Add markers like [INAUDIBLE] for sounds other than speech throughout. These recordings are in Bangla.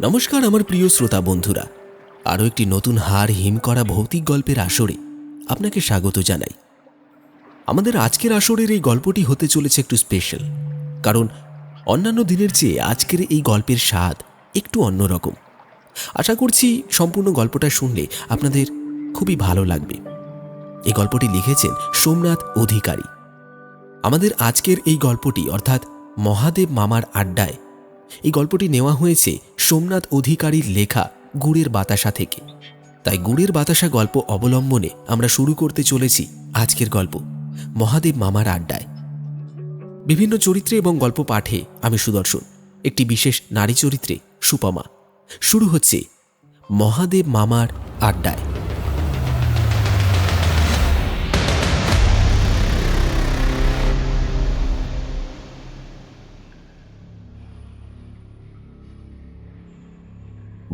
নমস্কার আমার প্রিয় শ্রোতা বন্ধুরা। আরও একটি নতুন হার হিম করা ভৌতিক গল্পের আসরে আপনাকে স্বাগত জানাই। আমাদের আজকের আসরের এই গল্পটি হতে চলেছে একটু স্পেশাল কারণ অন্যান্য দিনের চেয়ে আজকের এই গল্পের স্বাদ একটু অন্যরকম আশা করছি সম্পূর্ণ গল্পটা শুনলে আপনাদের খুবই ভালো লাগবে। এই গল্পটি লিখেছেন সোমনাথ অধিকারী। আমাদের আজকের এই গল্পটি অর্থাৎ মহাদেব মামার আড্ডায় এই গল্পটি নেওয়া হয়েছে সোমনাথ অধিকারীর লেখা গুড়ের বাতাসা থেকে। তাই গুড়ের বাতাসা গল্প অবলম্বনে আমরা শুরু করতে চলেছি আজকের গল্প, মহাদেব মামার আড্ডায়। বিভিন্ন চরিত্রে এবং গল্প পাঠে আমি সুদর্শন, একটি বিশেষ নারী চরিত্রে সুপমা। শুরু হচ্ছে মহাদেব মামার আড্ডায়।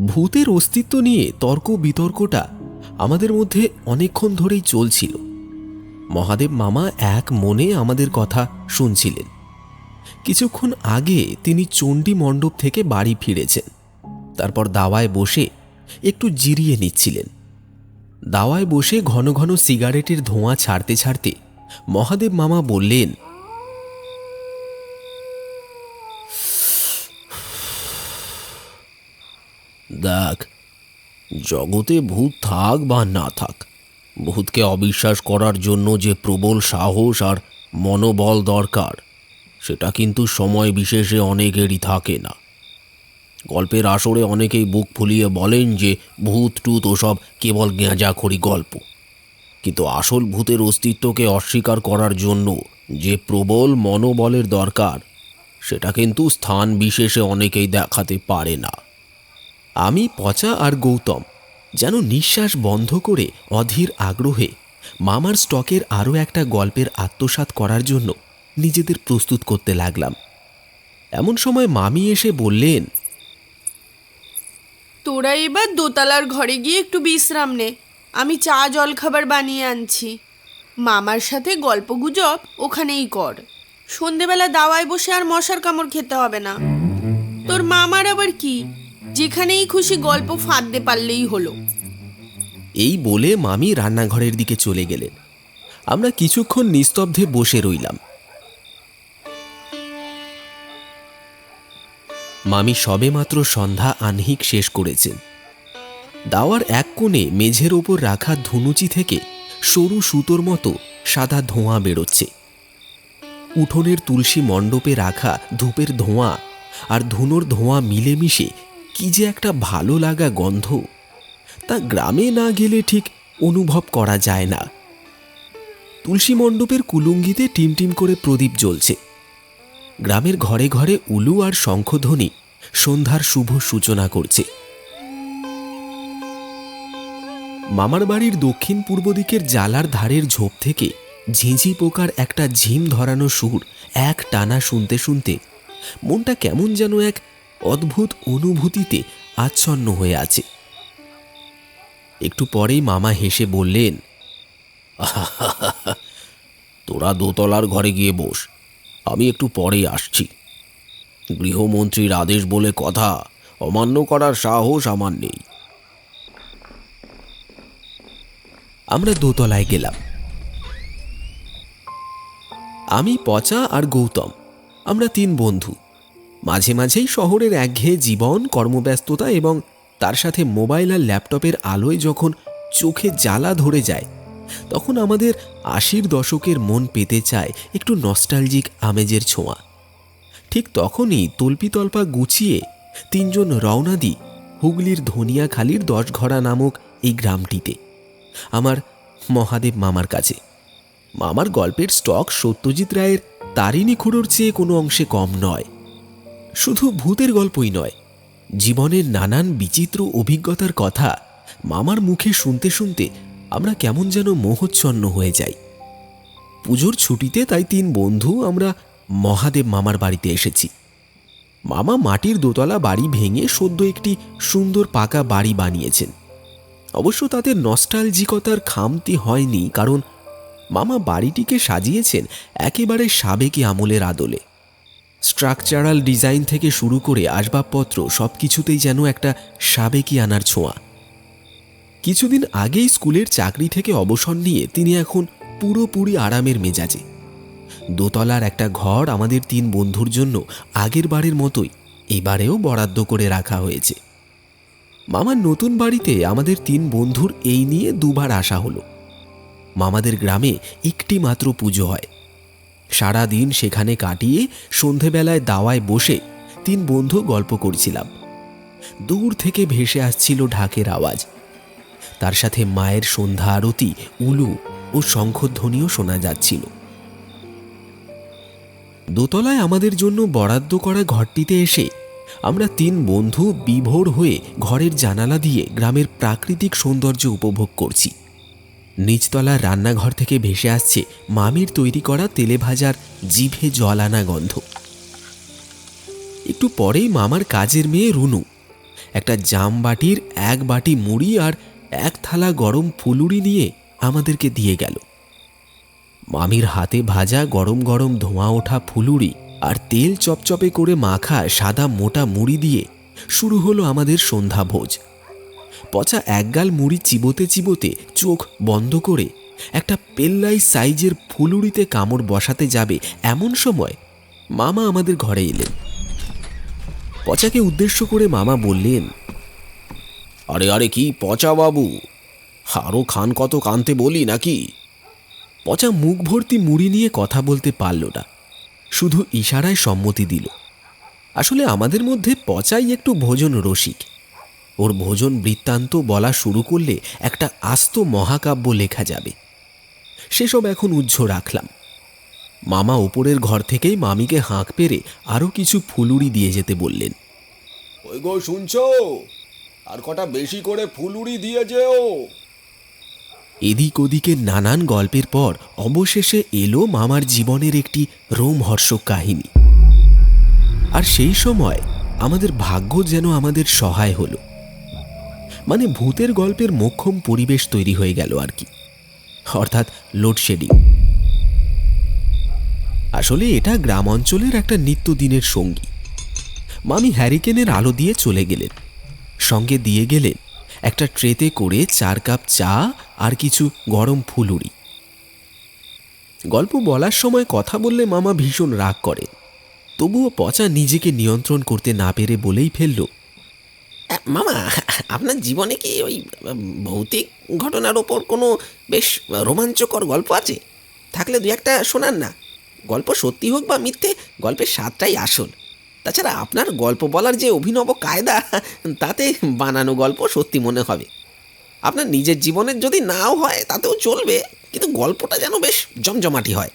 ভূতের অস্তিত্ব নিয়ে তর্ক বিতর্কটা আমাদের মধ্যে অনেকক্ষণ ধরেই চলছিল। মহাদেব মামা এক মনে আমাদের কথা শুনছিলেন। কিছুক্ষণ আগে তিনি চণ্ডী মণ্ডপ থেকে বাড়ি ফিরেছেন। তারপর দাওয়ায় বসে একটু জিরিয়ে নিচ্ছিলেন। দাওয়ায় বসে ঘন ঘন সিগারেটের ধোঁয়া ছাড়তে ছাড়তে মহাদেব মামা বললেন দেখ, জগতে ভূত থাক বা না থাক, ভূতকে অবিশ্বাস করার জন্য যে প্রবল সাহস আর মনোবল দরকার, সেটা কিন্তু সময় বিশেষে অনেকেরই থাকে না। গল্পের আসরে অনেকেই বুক ফুলিয়ে বলেন যে ভূত, টুত ওসব কেবল গেঁজাখড়ি গল্প। কিন্তু আসল ভূতের অস্তিত্বকে অস্বীকার করার জন্য যে প্রবল মনোবলের দরকার, সেটা কিন্তু স্থান বিশেষে অনেকেই দেখাতে পারে না। আমি পচা আর গৌতম যেন নিঃশ্বাস বন্ধ করে অধীর আগ্রহে মামার স্টকের আরও একটা গল্পের আত্মসাৎ করার জন্য নিজেদের প্রস্তুত করতে লাগলাম। এমন সময় মামি এসে বললেন, তোরা এবার দোতলার ঘরে গিয়ে একটু বিশ্রাম নে। আমি চা জল খাবার বানিয়ে আনছি। মামার সাথে গল্প গুজব ওখানেই কর। সন্ধেবেলা দাওয়ায় বসে আর মশার কামড় খেতে হবে না। তোর মামার আবার কি? যেখানেই খুশি গল্প ফাঁদতে পারলেই হলো। এই বলে মামি রান্নাঘরের দিকে চলে গেলেন। আমরা কিছুক্ষণ নিস্তব্ধে বসে রইলাম। মামি সবেমাত্র সন্ধ্যা আহ্নিক শেষ করেছেন। দাওয়ার এক কোণে মেঝের ওপর রাখা ধুনুচি থেকে সরু সুতোর মতো সাদা ধোঁয়া বেরোচ্ছে। উঠোনের তুলসী মণ্ডপে রাখা ধূপের ধোঁয়া আর ধুনোর ধোঁয়া মিলেমিশে কি যে একটা ভালো লাগা গন্ধ, তা গ্রামে না গেলে ঠিক অনুভব করা যায় না। তুলসী মণ্ডপের কুলুঙ্গিতে টিমটিম করে প্রদীপ জ্বলছে। গ্রামের ঘরে ঘরে উলু আর শঙ্খধ্বনি সন্ধ্যার শুভ সূচনা করছে। মামার বাড়ির দক্ষিণ পূর্ব দিকের জালার ধারের ঝোপ থেকে ঝিঁঝি পোকার একটা ঝিম ধরানো সুর এক টানা শুনতে শুনতে মনটা কেমন যেন এক অদ্ভুত অনুভূতিতে আচ্ছন্ন হয়ে আছে। একটু পরেই মামা হেসে বললেন তোরা দোতলার ঘরে গিয়ে বস, আমি একটু পরেই আসছি। গৃহমন্ত্রীর আদেশ বলে কথা, অমান্য করার সাহস আমার নেই। আমরা দোতলায় গেলাম। আমি পচা আর গৌতম, আমরা তিন বন্ধু। মাঝে মাঝেই শহরের একঘেয়ে জীবন, কর্মব্যস্ততা এবং তার সাথে মোবাইল আর ল্যাপটপের আলোয় যখন চোখে জ্বালা ধরে যায়, তখন আমাদের আশির দশকের মন পেতে চায় একটু নস্টালজিক আমেজের ছোঁয়া। ঠিক তখনই তল্পিতল্পা গুছিয়ে তিনজন রওনা দিই হুগলির ধনিয়াখালির দশঘরা নামক এই গ্রামটিতে, আমার মহাদেব মামার কাছে। মামার গল্পের স্টক সত্যজিৎ রায়ের তারিণী খুঁড়োর চেয়ে কোনো অংশে কম নয়। শুধু ভূতের গল্পই নয়, জীবনের নানান বিচিত্র অভিজ্ঞতার কথা মামার মুখে শুনতে শুনতে আমরা কেমন যেন মোহচ্ছন্ন হয়ে যাই। পুজোর ছুটিতে তাই তিন বন্ধু আমরা মহাদেব মামার বাড়িতে এসেছি। মামা মাটির দোতলা বাড়ি ভেঙে সদ্য একটি সুন্দর পাকা বাড়ি বানিয়েছেন। অবশ্য তাতে নস্টালজিকতার খামতি হয়নি, কারণ মামা বাড়িটিকে সাজিয়েছেন একেবারে সাবেকি আমলের আদলে। স্ট্রাকচারাল ডিজাইন থেকে শুরু করে আসবাবপত্র সব কিছুতেই যেন একটা সাবেকি আনার ছোঁয়া। কিছুদিন আগেই স্কুলের চাকরি থেকে অবসর নিয়ে তিনি এখন পুরোপুরি আরামের মেজাজে। দোতলার একটা ঘর আমাদের তিন বন্ধুর জন্য আগের বারের মতোই এবারেও বরাদ্দ করে রাখা হয়েছে। মামার নতুন বাড়িতে আমাদের তিন বন্ধুর এই নিয়ে দুবার আসা হলো। মামাদের গ্রামে একটি মাত্র পুজো হয়। সারা দিন সেখানে কাটিয়ে সন্ধেবেলায় দাওয়ায় বসে তিন বন্ধু গল্প করছিলাম। দূর থেকে ভেসে আসছিল ঢাকের আওয়াজ। তার সাথে মায়ের সন্ধ্যা আরতি, উলু ও শঙ্খধ্বনিও শোনা যাচ্ছিল। দোতলায় আমাদের জন্য বরাদ্দ করা ঘরটিতে এসে আমরা তিন বন্ধু বিভোর হয়ে ঘরের জানালা দিয়ে গ্রামের প্রাকৃতিক সৌন্দর্য উপভোগ করছি। নিচতলার রান্নাঘর থেকে ভেসে আসছে মামির তৈরি করা তেলে ভাজার জিভে জল আনা গন্ধ। একটু পরেই মামার কাজের মেয়ে রুনু, একটা জাম বাটির এক বাটি মুড়ি আর এক থালা গরম ফুলুরি নিয়ে আমাদেরকে দিয়ে গেল। মামির হাতে ভাজা গরম গরম ধোঁয়া ওঠা ফুলুরি আর তেল চপচপে করে মাখা সাদা মোটা মুড়ি দিয়ে শুরু হলো আমাদের সন্ধ্যা ভোজ পচা একগাল মুড়ি চিবোতে চিবোতে চোখ বন্ধ করে একটা পেল্লাই সাইজের ফুলুরিতে কামড় বসাতে যাবে এমন সময় মামা আমাদের ঘরে এলেন। পচাকে উদ্দেশ্য করে মামা বললেন, আরে আরে, কি পচা বাবু? আরও খান কত কানতে বলি নাকি? পচা মুখ ভর্তি মুড়ি নিয়ে কথা বলতে পারল না। শুধু ইশারায় সম্মতি দিল। আসলে আমাদের মধ্যে পচাই একটু ভোজন রসিক। ওর ভোজন বৃত্তান্ত বলা শুরু করলে একটা আস্ত মহাকাব্য লেখা যাবে। সেসব এখন উজ্জ্ব রাখলাম। মামা ওপরের ঘর থেকেই মামিকে হাঁক পেরে আরও কিছু ফুলুরি দিয়ে যেতে বললেন। ওই গো শুনছো? আর কটা বেশি করে ফুলুরি দিয়ে যেও এদিক ওদিকে নানান গল্পের পর অবশেষে এলো মামার জীবনের একটি রোমহর্ষক কাহিনী। আর সেই সময় আমাদের ভাগ্য যেন আমাদের সহায় হলো। মানে ভূতের গল্পের মোক্ষম পরিবেশ তৈরি হয়ে গেল আর কি। অর্থাৎ লোডশেডিং আসলে এটা গ্রাম অঞ্চলের একটা নিত্যদিনের সঙ্গী। মামি হ্যারিকেনের আলো দিয়ে চলে গেলেন। সঙ্গে দিয়ে গেলেন একটা ট্রেতে করে চার কাপ চা আর কিছু গরম ফুলুরি। গল্প বলার সময় কথা বললে মামা ভীষণ রাগ করে তবুও পচা নিজেকে নিয়ন্ত্রণ করতে না পেরে বলেই ফেলল মামা, আপনার জীবনে কি ওই ভৌতিক ঘটনার ওপর কোনো বেশ রোমাঞ্চকর গল্প আছে? থাকলে দু একটা শোনান না। গল্প সত্যি হোক বা মিথ্যে, গল্পের স্বাদটাই আসল। তাছাড়া আপনার গল্প বলার যে অভিনব কায়দা, তাতে বানানো গল্প সত্যি মনে হবে। আপনার নিজের জীবনের যদি নাও হয়, তাতেও চলবে, কিন্তু গল্পটা যেন বেশ জমজমাটি হয়।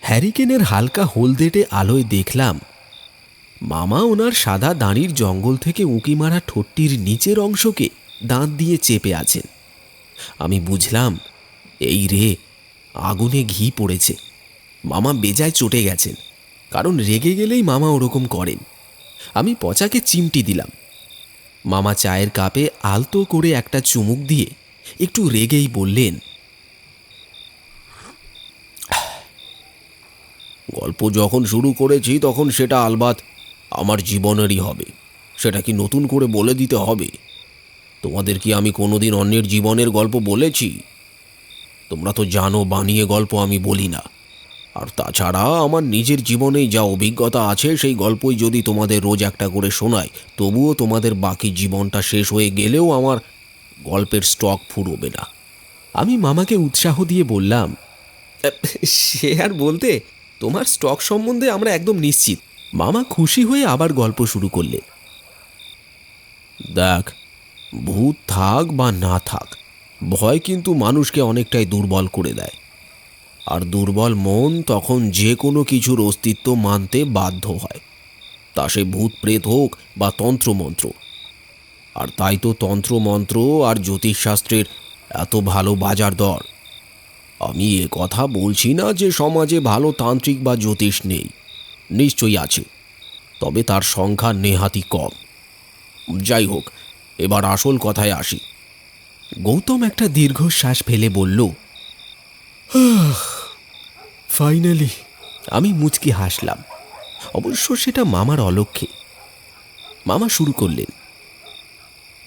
হ্যারিকেনের হালকা হলদেটে আলোয় দেখলাম মামা ওনার সাদা দাঁড়ির জঙ্গল থেকে উঁকি মারা ঠোঁটটির নিচের অংশকে দাঁত দিয়ে চেপে আছেন। আমি বুঝলাম, এই রে, আগুনে ঘি পড়েছে। মামা বেজায় চটে গেছেন, কারণ রেগে গেলেই মামা ওরকম করেন। আমি পচাকে চিমটি দিলাম। মামা চায়ের কাপে আলতো করে একটা চুমুক দিয়ে একটু রেগেই বললেন গল্প যখন শুরু করেছি তখন সেটা আলবাত আমার জীবনেরই হবে। সেটা কি নতুন করে বলে দিতে হবে? তোমাদের কি আমি কোনোদিন অন্যের জীবনের গল্প বলেছি? তোমরা তো জানো বানিয়ে গল্প আমি বলি না। আর তাছাড়া আমার নিজের জীবনেই যা অভিজ্ঞতা আছে সেই গল্পই যদি তোমাদের রোজ একটা করে শোনায়, তবুও তোমাদের বাকি জীবনটা শেষ হয়ে গেলেও আমার গল্পের স্টক ফুরোবে না। আমি মামাকে উৎসাহ দিয়ে বললাম সে আর বলতে তোমার স্টক সম্বন্ধে আমরা একদম নিশ্চিত। মামা খুশি হয়ে আবার গল্প শুরু করলেন দেখ, ভূত থাক বা না থাক, ভয় কিন্তু মানুষকে অনেকটাই দুর্বল করে দেয়। আর দুর্বল মন তখন যে কোনো কিছুর অস্তিত্ব মানতে বাধ্য হয়। তা সে ভূত প্রেত হোক বা তন্ত্রমন্ত্র। আর তাই তো তন্ত্রমন্ত্র আর জ্যোতিষশাস্ত্রের এত ভালো বাজার দর। আমি এ কথা বলছি না যে সমাজে ভালো তান্ত্রিক বা জ্যোতিষ নেই। নিশ্চয়ই আছে, তবে তার সংখ্যা নেহাতি কম। যাই হোক, এবার আসল কথায় আসি। গৌতম একটা দীর্ঘশ্বাস ফেলে বলল ফাইনালি আমি মুচকি হাসলাম। অবশ্য সেটা মামার অলক্ষে। মামা শুরু করলেন,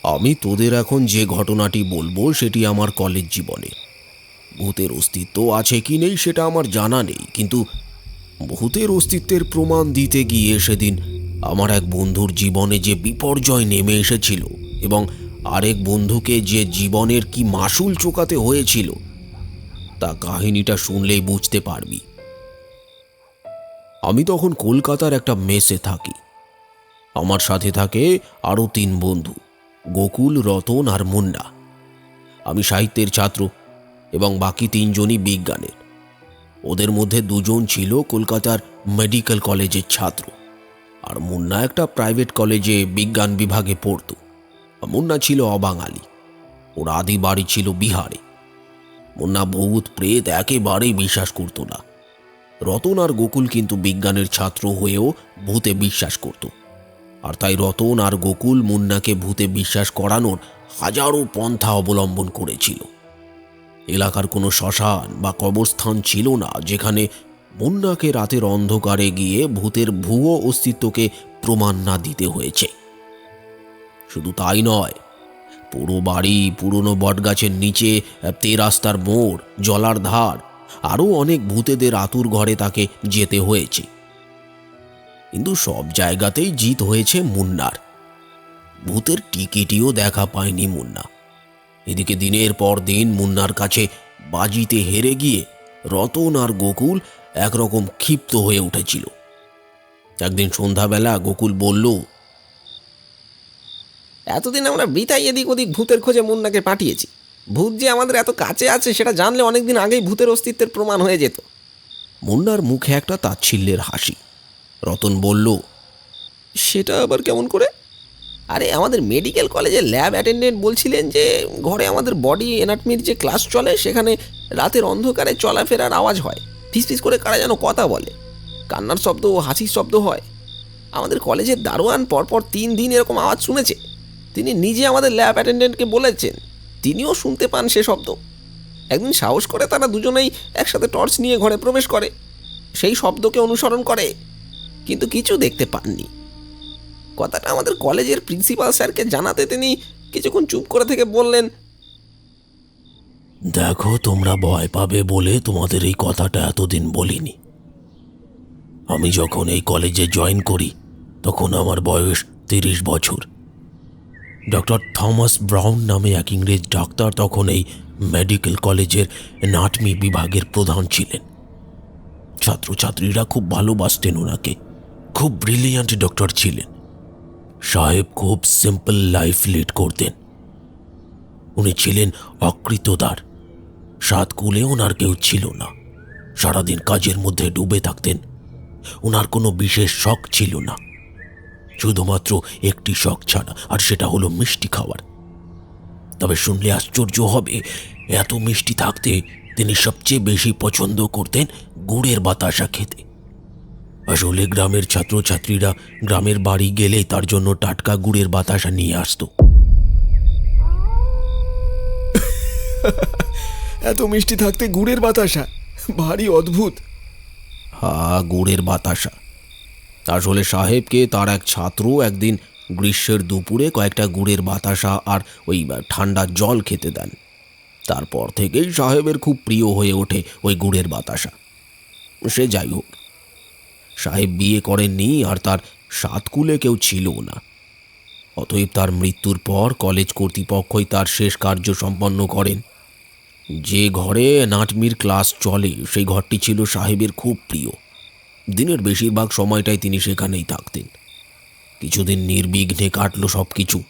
আমি তোদের এখন যে ঘটনাটি বলব সেটি আমার কলেজ জীবনে। ভূতের অস্তিত্ব আছে কি নেই সেটা আমার জানা নেই, কিন্তু ভূতের অস্তিত্বের প্রমাণ দিতে গিয়ে সেদিন আমার এক বন্ধুর জীবনে যে বিপর্যয় নেমে এসেছিল এবং আরেক বন্ধুকে যে জীবনের কি মাসুল চোকাতে হয়েছিল, তা কাহিনীটা শুনলেই বুঝতে পারবি। আমি তখন কলকাতার একটা মেসে থাকি। আমার সাথে থাকে আরও তিন বন্ধু, গোকুল, রতন আর মুন্না। আমি সাহিত্যের ছাত্র এবং বাকি তিনজনই বিজ্ঞানের। ওদের মধ্যে দুজন ছিল কলকাতার মেডিকেল কলেজের ছাত্র, আর মুন্না একটা প্রাইভেট কলেজে বিজ্ঞান বিভাগে পড়তো। মুন্না ছিল অবাঙালি, ওর আদি বাড়ি ছিল বিহারে। মুন্না ভূত প্রেত, একেবারেই বিশ্বাস করতো না। রতন আর গোকুল কিন্তু বিজ্ঞানের ছাত্র হয়েও ভূতে বিশ্বাস করত, আর তাই রতন আর গোকুল মুন্নাকে ভূতে বিশ্বাস করানোর হাজারো পন্থা অবলম্বন করেছিল। এলাকার কোনো শ্মশান বা কবরস্থান ছিল না যেখানে মুন্নাকে রাতের অন্ধকারে গিয়ে ভূতের ভুয়ো অস্তিত্বকে প্রমাণ না দিতে হয়েছে। শুধু তাই নয়, পুরো বাড়ি পুরনো বটগাছের নিচে, তে রাস্তার মোড়, জলার ধার, আরও অনেক ভূতেদের আতুর ঘরে তাকে যেতে হয়েছে। কিন্তু সব জায়গাতেই জিত হয়েছে মুন্নার। ভূতের টিকিটিও দেখা পায়নি মুন্না। এদিকে দিনের পর দিন মুন্নার কাছে বাজিতে হেরে গিয়ে রতন আর গোকুল একরকম ক্ষিপ্ত হয়ে উঠেছিল। একদিন সন্ধ্যাবেলা গোকুল বলল এতদিন আমরা বৃথাই এদিক ওদিক ভূতের খোঁজে মুন্নাকে পাঠিয়েছি। ভূত যে আমাদের এত কাছে আছে সেটা জানলে অনেকদিন আগেই ভূতের অস্তিত্বের প্রমাণ হয়ে যেত। মুন্নার মুখে একটা তাচ্ছিল্যের হাসি। রতন বলল সেটা আবার কেমন করে? আরে আমাদের মেডিকেল কলেজের ল্যাব অ্যাটেন্ডেন্ট বলছিলেন যে, ঘরে আমাদের বডি এনাটমির যে ক্লাস চলে, সেখানে রাতের অন্ধকারে চলাফেরার আওয়াজ হয়। ফিস ফিস করে কারা যেন কথা বলে। কান্নার শব্দ ও হাসির শব্দ হয়। আমাদের কলেজের দারোয়ান পরপর তিন দিন এরকম আওয়াজ শুনেছে। তিনি নিজে আমাদের ল্যাব অ্যাটেন্ডেন্টকে বলেছেন, তিনিও শুনতে পান সে শব্দ। একদিন সাহস করে তারা দুজনেই একসাথে টর্চ নিয়ে ঘরে প্রবেশ করে। সেই শব্দকে অনুসরণ করে, কিন্তু কিছু দেখতে পাননি। কথাটা আমাদের কলেজের প্রিন্সিপাল স্যারকে জানাতে তিনি কিছুক্ষণ চুপ করে থেকে বললেন, দেখো, তোমরা ভয় পাবে বলে তোমাদের এই কথাটা এতদিন বলিনি। আমি যখন এই কলেজে জয়েন করি, তখন আমার বয়স তিরিশ বছর। ডক্টর থমাস ব্রাউন নামে এক ইংরেজ ডাক্তার তখন এই মেডিকেল কলেজের নাটমি বিভাগের প্রধান ছিলেন। ছাত্রছাত্রীরা খুব ভালোবাসতেন ওনাকে। খুব ব্রিলিয়ান্ট ডক্টর ছিলেন। সাহেব খুব সিম্পল লাইফ লিড করতেন। উনি ছিলেন অকৃতদার। সাত কুলে ওনার কেউ ছিল না। সারাদিন কাজের মধ্যে ডুবে থাকতেন। ওনার কোনো বিশেষ শখ ছিল না। শুধুমাত্র একটি শখ ছাড়া, আর সেটা হলো মিষ্টি খাওয়ার। তবে শুনলে আশ্চর্য হবে, এত মিষ্টি থাকতে তিনি সবচেয়ে বেশি পছন্দ করতেন গুড়ের বাতাসা খেতে। আসলে গ্রামের ছাত্রছাত্রীরা গ্রামের বাড়ি গেলে তার জন্য টাটকা গুড়ের বাতাসা নিয়ে আসতো। [LAUGHS] এত মিষ্টি থাকতে গুড়ের বাতাসা? ভারী অদ্ভুত। হা গুড়ের বাতাসা। আসলে সাহেবকে তার এক ছাত্র একদিন গ্রীষ্মের দুপুরে কয়েকটা গুড়ের বাতাসা আর ওই ঠান্ডা জল খেতে দেন। তারপর থেকেই সাহেবের খুব প্রিয় হয়ে ওঠে ওই গুড়ের বাতাসা। সে যাই হোক সাহেব বিয়ে করেননি আর তার সাতকুলে কেউ ছিল না। অতএব তার মৃত্যুর পর কলেজ কর্তৃপক্ষই তার শেষ কার্য সম্পন্ন করেন। যে ঘরে নাটমির ক্লাস চলে, সেই ঘরটি ছিল সাহেবের খুব প্রিয়। দিনের বেশিরভাগ সময়টাই তিনি সেখানেই থাকতেন। কিছুদিন নির্বিঘ্নে কাটলো সব কিছু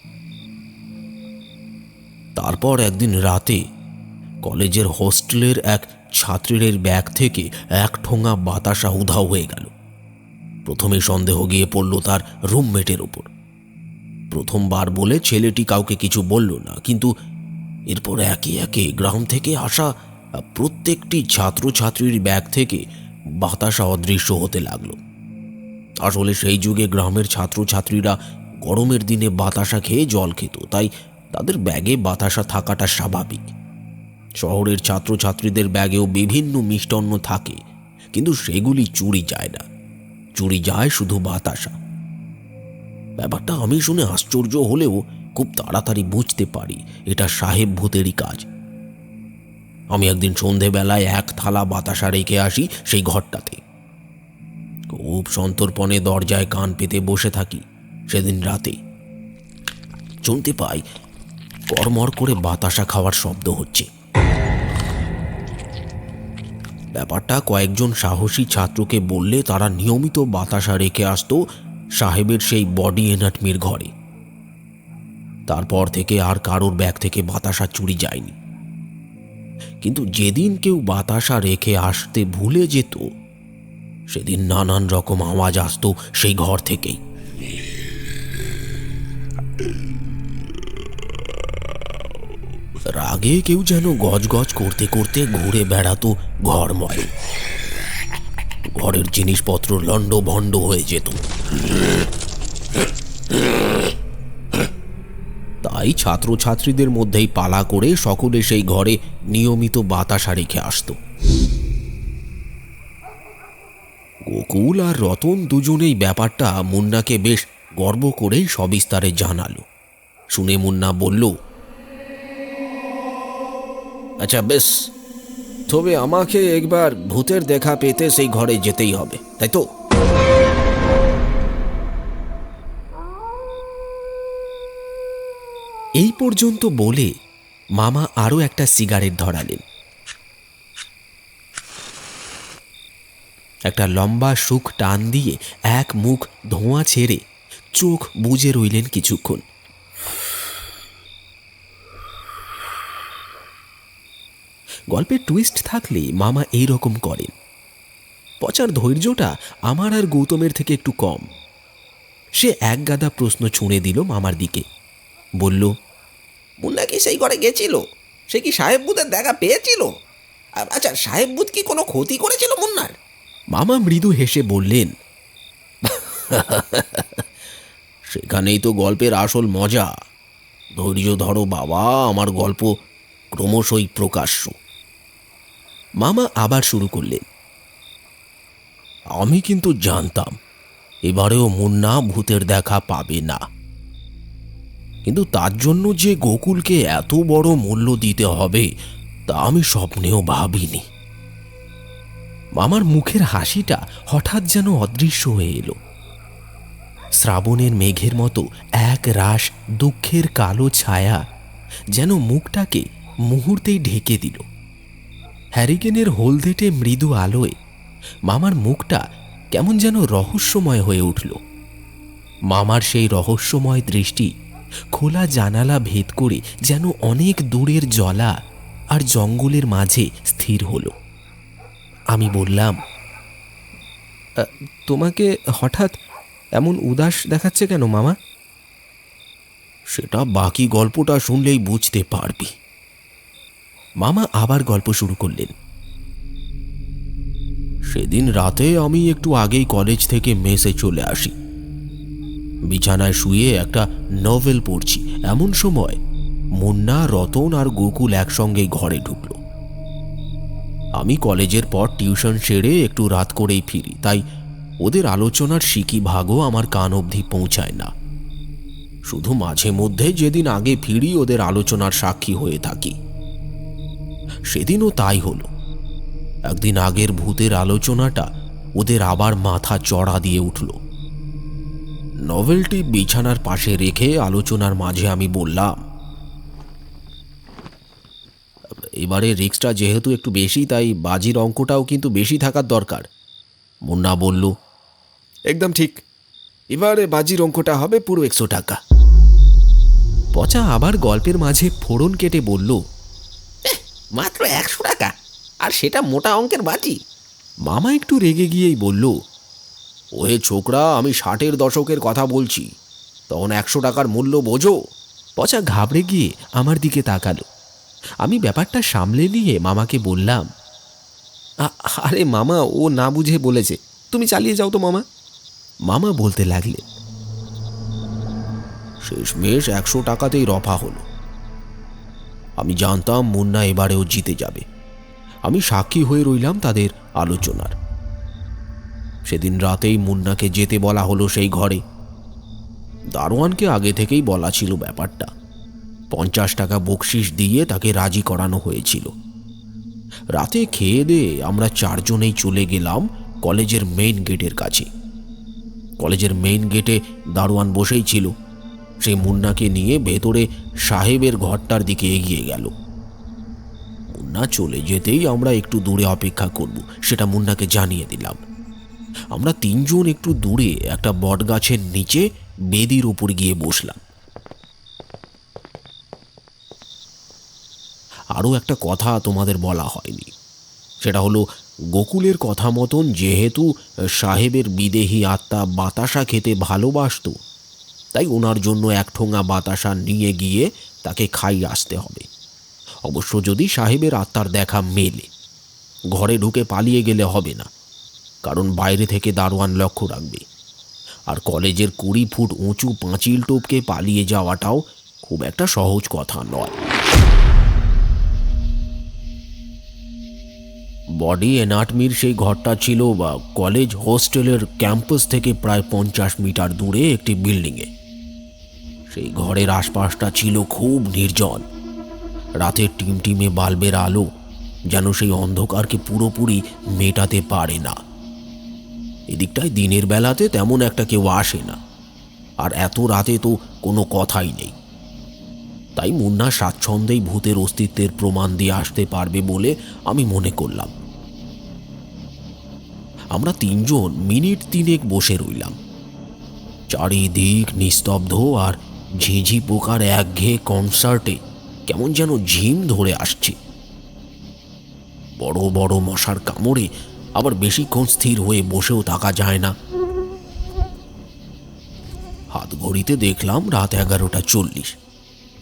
তারপর একদিন রাতে কলেজের হোস্টেলের এক ছাত্রীর ব্যাগ থেকে এক ঠোঙা বাতাসা উধাও হয়ে গেল। প্রথমে সন্দেহ গিয়ে পড়ল তার রুমমেটের ওপর প্রথমবার বলে ছেলেটি কাউকে কিছু বলল না, কিন্তু এরপর একে একে গ্রাম থেকে আসা প্রত্যেকটি ছাত্রছাত্রীর ব্যাগ থেকে বাতাসা অদৃশ্য হতে লাগল। আসলে সেই যুগে গ্রামের ছাত্রছাত্রীরা গরমের দিনে বাতাসা খেয়ে জল খেত, তাই তাদের ব্যাগে বাতাসা থাকাটা স্বাভাবিক। শহরের ছাত্রছাত্রীদের ব্যাগেও বিভিন্ন মিষ্টান্ন থাকে, কিন্তু সেগুলি চুরি যায় না। চুরি যায় শুধু বাতাসা। ব্যাপারটা আমি শুনে আশ্চর্য হলেও খুব তাড়াতাড়ি বুঝতে পারি, এটা সাহেব ভূতেরই কাজ। আমি একদিন সন্ধেবেলায় এক থালা বাতাসা রেখে আসি সেই ঘরটাতে। খুব সন্তর্পণে দরজায় কান পেতে বসে থাকি সেদিন রাতে। শুনতে পাই কর্মর করে বাতাসা খাওয়ার শব্দ হচ্ছে। ব্যাপারটা কয়েকজন সাহসী ছাত্রকে বললে তারা নিয়মিত বাতাসা রেখে আসতো সাহেবের সেই বডি এনাটমির ঘরে। তারপর থেকে আর কারোর ব্যাগ থেকে বাতাসা চুরি যায়নি। কিন্তু যেদিন কেউ বাতাসা রেখে আসতে ভুলে যেত, সেদিন নানান রকম আওয়াজ আসতো সেই ঘর থেকেই। রাগে কেউ যেন গজগজ করতে করতে ঘুরে বেড়াতো ঘরময় ঘরের জিনিসপত্র লন্ড ভণ্ড হয়ে যেত। তাই ছাত্রছাত্রীদের মধ্যেই পালা করে সকলে সেই ঘরে নিয়মিত বাতাসা রেখে আসতো। গোকুল আর রতন দুজনেই ব্যাপারটা মুন্নাকে বেশ গর্ব করেই সবিস্তারে জানালো। শুনে মুন্না বলল আচ্ছা বেশ। তবে আমাকে একবার ভূতের দেখা পেতে সেই ঘরে যেতেই হবে, তাই তো? এই পর্যন্ত বলে মামা আরও একটা সিগারেট ধরালেন। একটা লম্বা সুখ টান দিয়ে এক মুখ ধোঁয়া ছেড়ে চোখ বুজে রইলেন কিছুক্ষণ। গল্পের টুইস্ট থাকলে মামা এই রকম করেন। পচার ধৈর্যটা আমার আর গৌতমের থেকে একটু কম। সে এক গাদা প্রশ্ন ছুঁড়ে দিল মামার দিকে। বলল, মুন্না কি সেই ঘরে গেছিল? সে কি সাহেব বুধের দেখা পেয়েছিল? আর আচ্ছা সাহেব বুধ কি কোনো ক্ষতি করেছিল মুন্নার? মামা মৃদু হেসে বললেন, [LAUGHS] সেখানেই তো গল্পের আসল মজা। ধৈর্য ধরো বাবা, আমার গল্প ক্রমশই প্রকাশ্য। মামা আবার শুরু করলেন। আমি কিন্তু জানতাম, এবারেও মুন্না ভূতের দেখা পাবে না। কিন্তু তার জন্য যে গোকুলকে এত বড় মূল্য দিতে হবে, তা আমি স্বপ্নেও ভাবিনি। মামার মুখের হাসিটা হঠাৎ যেন অদৃশ্য হয়ে এলো। শ্রাবণের মেঘের মতো এক রাশ দুঃখের কালো ছায়া যেন মুখটাকে মুহূর্তেই ঢেকে দিল। হ্যারিকেনের হলদেটে মৃদু আলোয় মামার মুখটা কেমন যেন রহস্যময় হয়ে উঠল। মামার সেই রহস্যময় দৃষ্টি খোলা জানালা ভেদ করে যেন অনেক দূরের জলা আর জঙ্গলের মাঝে স্থির হলো। আমি বললাম তোমাকে হঠাৎ এমন উদাস দেখাচ্ছে কেন মামা? সেটা বাকি গল্পটা শুনলেই বুঝতে পারবি। মামা আবার গল্প শুরু করলেন। সেদিন রাতে আমি একটু আগেই কলেজ থেকে মেসে চলে আসি। বিছানায় শুয়ে একটা নভেল পড়ছি। এমন সময় মুন্না, রতন আর গোকুল একসঙ্গে ঘরে ঢুকলো। আমি কলেজের পর টিউশন সেরে একটু রাত করেই ফিরি। তাই ওদের আলোচনার সিকি ভাগও আমার কান অবধি পৌঁছায় না। শুধু মাঝে মধ্যে যেদিন আগে ফিরি, ওদের আলোচনার সাক্ষী হয়ে থাকি। সেদিনও তাই হলো। একদিন আগের ভূতের আলোচনাটা ওদের আবার মাথা চড়া দিয়ে উঠল। নভেলটি বিছানার পাশে রেখে আলোচনার মাঝে আমি বললাম, এবারে রিক্সটা যেহেতু একটু বেশি, তাই বাজির অঙ্কটাও কিন্তু বেশি থাকার দরকার। মুন্না বলল, একদম ঠিক। এবারে বাজির অঙ্কটা হবে পুরো একশো টাকা। পচা আবার গল্পের মাঝে ফোড়ন কেটে বলল মাত্র একশো টাকা। আর সেটা মোটা অঙ্কের বাজি। মামা একটু রেগে গিয়েই বলল, ওহে ছোকরা, আমি ষাটের দশকের কথা বলছি। তখন একশো টাকার মূল্য বোঝো। পচা ঘাবড়ে গিয়ে আমার দিকে তাকালো। আমি ব্যাপারটা সামলে নিয়ে মামাকে বললাম আরে মামা, ও না বুঝে বলেছে। তুমি চালিয়ে যাও তো মামা। মামা বলতে লাগলেন, শেষমেশ একশো টাকাতেই রফা হলো। আমি জানতাম মুন্না এবারেও জিতে যাবে। আমি সাক্ষী হয়ে রইলাম তাদের আলোচনার। সেদিন রাতেই মুন্নাকে যেতে বলা হলো সেই ঘরে। দারোয়ানকে আগে থেকেই বলা ছিল ব্যাপারটা। পঞ্চাশ টাকা বকশিস দিয়ে তাকে রাজি করানো হয়েছিল। রাতে খেয়ে দিয়ে আমরা চারজনেই চলে গেলাম কলেজের মেইন গেটের কাছে। কলেজের মেইন গেটে দারোয়ান বসেই ছিল। সেই মুন্নাকে নিয়ে ভেতরে সাহেবের ঘরটার দিকে এগিয়ে গেল। মুন্না চলে যেতেই আমরা একটু দূরে অপেক্ষা করব, সেটা মুন্নাকে জানিয়ে দিলাম। আমরা তিনজন একটু দূরে একটা বটগাছের নিচে বেদির উপর গিয়ে বসলাম। আরও একটা কথা তোমাদের বলা হয়নি। সেটা হলো, গোকুলের কথা মতন যেহেতু সাহেবের বিদেহী আত্মা বাতাসা খেতে ভালোবাসতো তাই ওনার জন্য এক ঠোঙা বাতাসা নিয়ে গিয়ে তাকে খাইয়ে আসতে হবে। অবশ্য যদি সাহেবের আত্মার দেখা মেলে, ঘরে ঢুকে পালিয়ে গেলে হবে না, কারণ বাইরে থেকে দারোয়ান লক্ষ্য রাখবে। আর কলেজের কুড়ি ফুট উঁচু পাঁচিল টোপকে পালিয়ে যাওয়াটাও খুব একটা সহজ কথা নয়। বডি এনাটমির সেই ঘরটা ছিল, বা কলেজ হোস্টেলের ক্যাম্পাস থেকে প্রায় পঞ্চাশ মিটার দূরে একটি বিল্ডিংয়ে। সেই ঘরের আশপাশটা ছিল খুব নির্জন। রাতের টিমটিমে বাল্বের আলো যেন সেই অন্ধকারকে পুরোপুরি মেটাতে পারে না। এদিকটায় দিনের বেলাতে তেমন একটা কেউ আসে না, আর এত রাতে তো কোনো কথাই নেই। তাই মুন্না স্বাচ্ছন্দ্যেই ভূতের অস্তিত্বের প্রমাণ দিয়ে আসতে পারবে বলে আমি মনে করলাম। আমরা তিনজন মিনিট তিনেক বসে রইলাম। চারিদিক নিস্তব্ধ আর ঝিঝি পোকার একঘেয়ে কনসার্টে কেমন যেন ঝিম ধরে আসছে। বড় বড় মশার কামড়ে আবার বেশিক্ষণ স্থির হয়ে বসেও থাকা যায় না। হাত ঘড়িতে দেখলাম রাত এগারোটা চল্লিশ।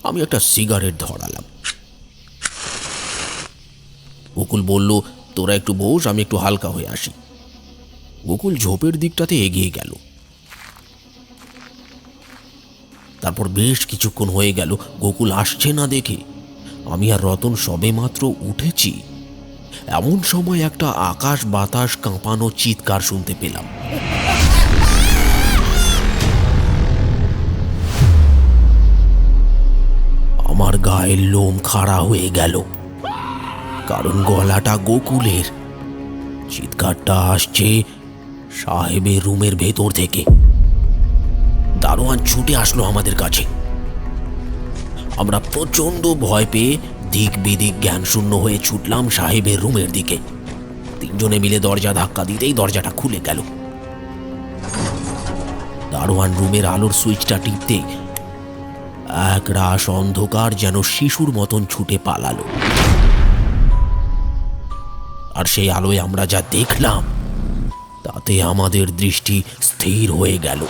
আমি একটা সিগারেট ধরালাম। গোকুল বলল, তোরা একটু বস, আমি একটু হালকা হয়ে আসি। গোকুল ঝোপের দিকটাতে এগিয়ে গেল। তারপর বেশ কিছুক্ষণ হয়ে গেল, গোকুল আসছে না দেখে। আমি আর রতন সবে মাত্র উঠেছি। এমন সময় একটা আকাশ বাতাস কাঁপানো চিৎকার শুনতে পেলাম। আমার গায়ের লোম খাড়া হয়ে গেল, কারণ গলাটা গোকুলের। চিৎকারটা আসছে সাহেবের রুমের ভেতর থেকে। দারোয়ান ছুটে আসলো আমাদের কাছে। আমরা প্রচণ্ড ভয় পেয়ে দিক বিদিক জ্ঞান শূন্য হয়ে ছুটলাম সাহেবের রুমের দিকে। তিনজনে মিলে দরজা ধাক্কা দিতেই দরজাটা খুলে গেল। দারোয়ান রুমের আলোর সুইচটা টিপতে এক রাস অন্ধকার যেন শিশুর মতন ছুটে পালালো। আর সেই আলোয় আমরা যা দেখলাম, তাতে আমাদের দৃষ্টি স্থির হয়ে গেল।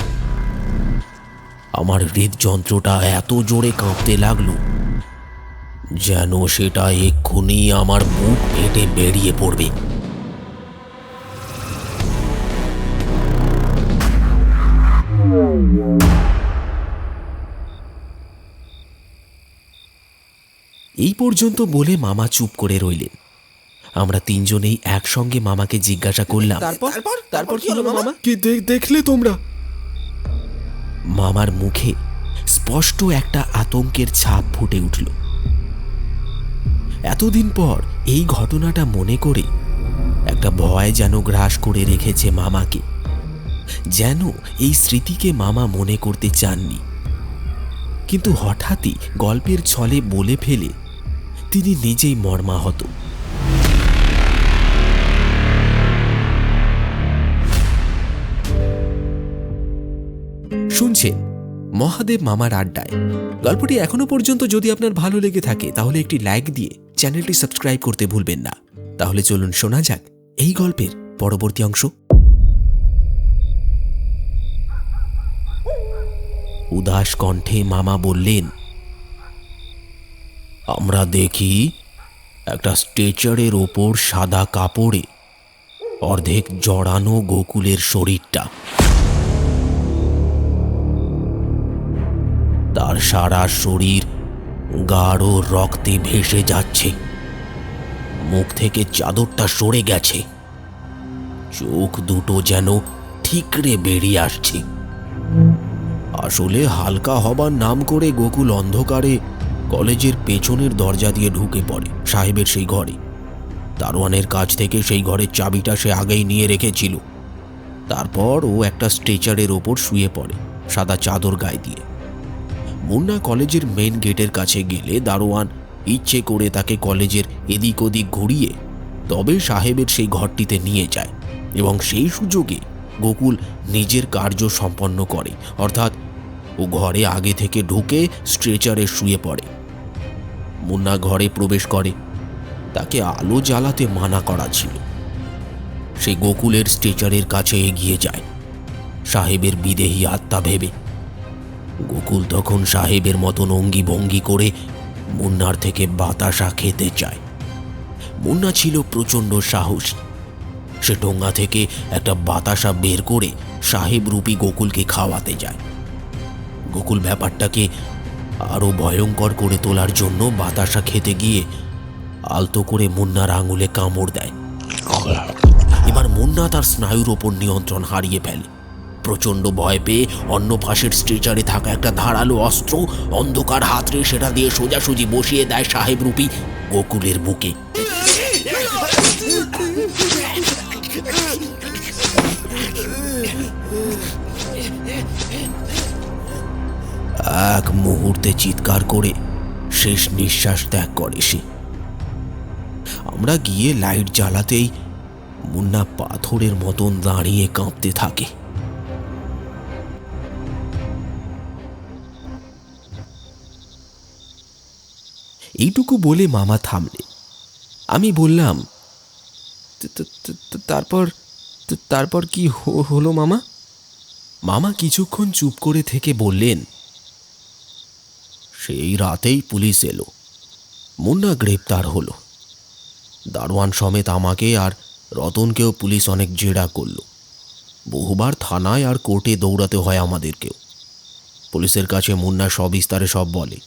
আমার হৃদযন্ত্রটা এত জোরে কাঁপতে লাগল যেন সেটা এক্ষুনি আমার বুক ফেটে বেরিয়ে পড়বে। এই পর্যন্ত বলে মামা চুপ করে রইলেন। আমরা তিনজনেই একসঙ্গে মামাকে জিজ্ঞাসা করলাম। তারপর? তারপর? কি হলো মামা? কি দেখলে তোমরা? মামার মুখে স্পষ্ট একটা আতঙ্কের ছাপ ফুটে উঠল। এতদিন পর এই ঘটনাটা মনে করে একটা ভয় যেন গ্রাস করে রেখেছে মামাকে, যেন এই স্মৃতিকে মামা মনে করতে চাননি। কিন্তু হঠাৎই গল্পের ছলে বলে ফেলে তিনি নিজেই মর্মাহত। শুনছেন মহাদেব মামার আড্ডায়। গল্পটি এখনও পর্যন্ত যদি আপনার ভালো লেগে থাকে, তাহলে একটি লাইক দিয়ে চ্যানেলটি সাবস্ক্রাইব করতে ভুলবেন না। তাহলে চলুন শোনা যাক এই গল্পের পরবর্তী অংশ। উদাস কণ্ঠে মামা বললেন, আমরা দেখি একটা স্ট্রেচারের ওপর সাদা কাপড়ে অর্ধেক জড়ানো গোকুলের শরীরটা। তার সারা শরীর গাঢ় রক্তে ভেসে যাচ্ছে। মুখ থেকে চাদরটা সরে গেছে। চোখ দুটো যেন ঠিকরে বেরিয়ে আসছে। আসলে হালকা হবার নাম করে গোকুল অন্ধকারে কলেজের পেছনের দরজা দিয়ে ঢুকে পড়ে সাহেবের সেই ঘরে। দারোয়ানের কাছ থেকে সেই ঘরের চাবিটা সে আগেই নিয়ে রেখেছিল। তারপর ও একটা স্ট্রেচারের ওপর শুয়ে পড়ে সাদা চাদর গায়ে দিয়ে। মুন্না কলেজের মেন গেটের কাছে গেলে দারোয়ান ইচ্ছে করে তাকে কলেজের এদিক ওদিক ঘুরিয়ে তবে সাহেবের সেই ঘরটিতে নিয়ে যায় এবং সেই সুযোগে গোকুল নিজের কার্য সম্পন্ন করে। অর্থাৎ ও ঘরে আগে থেকে ঢুকে স্ট্রেচারে শুয়ে পড়ে। মুন্না ঘরে প্রবেশ করে। তাকে আলো জ্বালাতে মানা করা ছিল। সে গোকুলের স্ট্রেচারের কাছে এগিয়ে যায়। সাহেবের বিদেহী আত্মা ভেবে গোকুল তখন সাহেবের মতন অঙ্গি ভঙ্গি করে মুন্নার থেকে বাতাসা খেতে চায়। মুন্না ছিল প্রচণ্ড সাহসী। সে টোঙ্গা থেকে একটা বাতাসা বের করে সাহেব রূপী গোকুলকে খাওয়াতে যায়। গোকুল ব্যাপারটাকে আরও ভয়ঙ্কর করে তোলার জন্য বাতাসা খেতে গিয়ে আলতো করে মুন্নার আঙুলে কামড় দেয়। এবার মুন্না তার স্নায়ুর ওপর নিয়ন্ত্রণ হারিয়ে ফেলে। প্রচণ্ড ভয় পেয়ে অন্য পাশের স্ট্রেচারে থাকা একটা ধারালো অস্ত্র অন্ধকার হাতড়ে সেটা দিয়ে সোজাসুজি বসিয়ে দেয় সাহেব রূপী গোকুলের বুকে। এক মুহূর্তে চিৎকার করে শেষ নিঃশ্বাস ত্যাগ করে সে। আমরা গিয়ে লাইট জ্বালাতেই মুন্না পাথরের মতন দাঁড়িয়ে কাঁপতে থাকে। এইটুকু বলে মামা থামলে আমি বললাম, "তা- তা- তা- তা- তারপর তারপর কি হলো মামা? মামা কিছুক্ষণ চুপ করে থেকে বললেন, সেই রাতেই পুলিশ এলো। মুন্না গ্রেপ্তার হলো। দারোয়ান সমেত আমাকে আর রতনকেও পুলিশ অনেক জেরা করল। বহুবার থানায় আর কোর্টে দৌড়াতে হয় আমাদেরকেও। পুলিশের কাছে মুন্না সবিস্তারে সব বলে।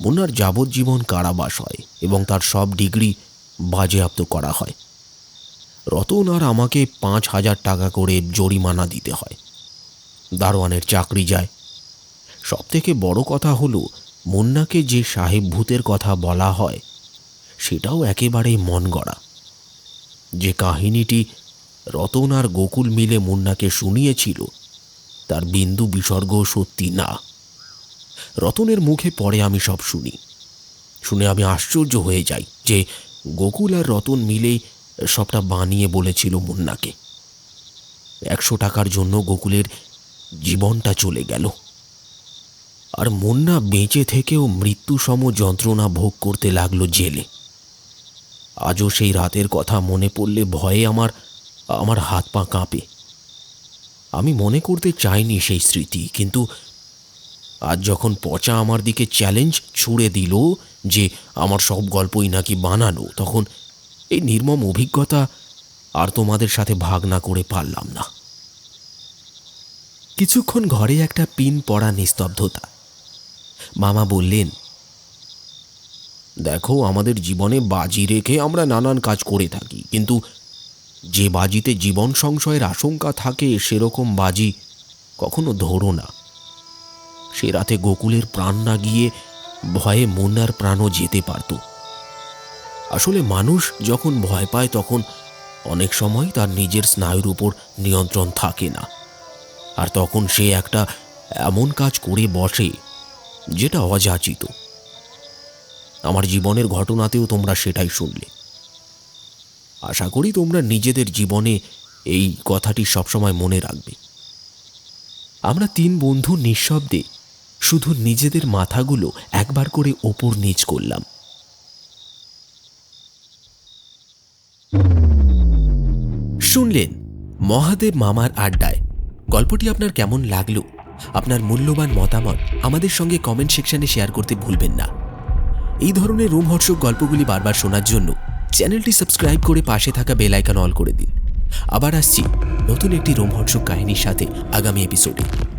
মুন্নার যাবজ্জীবন কারাবাস হয় এবং তার সব ডিগ্রি বাজেয়াপ্ত করা হয়। রতন আর আমাকে পাঁচ হাজার টাকা করে জরিমানা দিতে হয়। দারোয়ানের চাকরি যায়। সবথেকে বড় কথা হলো, মুন্নাকে যে সাহেব ভূতের কথা বলা হয়, সেটাও একেবারেই মন গড়া। যে কাহিনীটি রতন আর গোকুল মিলে মুন্নাকে শুনিয়েছিল, তার বিন্দু বিসর্গ সত্যি না। রতনের মুখে পরে আমি সব শুনি। শুনে আমি আশ্চর্য হয়ে যাই যে গোকুল আর রতন মিলেই সবটা বানিয়ে বলেছিল মুন্নাকে। একশো টাকার জন্য গোকুলের জীবনটা চলে গেল। আর মুন্না বেঁচে থেকেও মৃত্যুসম যন্ত্রণা ভোগ করতে লাগল জেলে। আজও সেই রাতের কথা মনে পড়লে ভয়ে আমার আমার হাত পা কাঁপে। আমি মনে করতে চাইনি সেই স্মৃতি, কিন্তু আজ যখন পচা আমার দিকে চ্যালেঞ্জ ছুড়ে দিল যে আমার সব গল্পই নাকি বানানো, তখন এই নির্মম অভিজ্ঞতা আর তোমাদের সাথে ভাগ না করে পারলাম না। কিছুক্ষণ ঘরে একটা পিন পড়া নিস্তব্ধতা। মামা বললেন, দেখো, আমাদের জীবনে বাজি রেখে আমরা নানান কাজ করে থাকি, কিন্তু যে বাজিতে জীবন সংশয়ের আশঙ্কা থাকে, সেরকম বাজি কখনো ধরো না। সে রাতে গোকুলের প্রাণ না গিয়ে ভয়ে মুন্নার প্রাণও যেতে পারত। আসলে মানুষ যখন ভয় পায় তখন অনেক সময় তার নিজের স্নায়ুর উপর নিয়ন্ত্রণ থাকে না। আর তখন সে একটা এমন কাজ করে বসে যেটা অযাচিত। আমার জীবনের ঘটনাতেও তোমরা সেটাই শুনলে। আশা করি তোমরা নিজেদের জীবনে এই কথাটি সবসময় মনে রাখবে। আমরা তিন বন্ধু নিঃশব্দে শুধু নিজেদের মাথাগুলো একবার করে ওপর নিচ করলাম। শুনলেন, মহাদেব মামার আড্ডায়। গল্পটি আপনার কেমন লাগল? আপনার মূল্যবান মতামত আমাদের সঙ্গে কমেন্ট সেকশনে শেয়ার করতে ভুলবেন না। এই ধরনের রোমহর্ষক গল্পগুলি বারবার শোনার জন্য চ্যানেলটি সাবস্ক্রাইব করে পাশে থাকা বেল আইকন অল করে দিন। আবার আসছি নতুন একটি রোমহর্ষক কাহিনীর সাথে আগামী এপিসোডে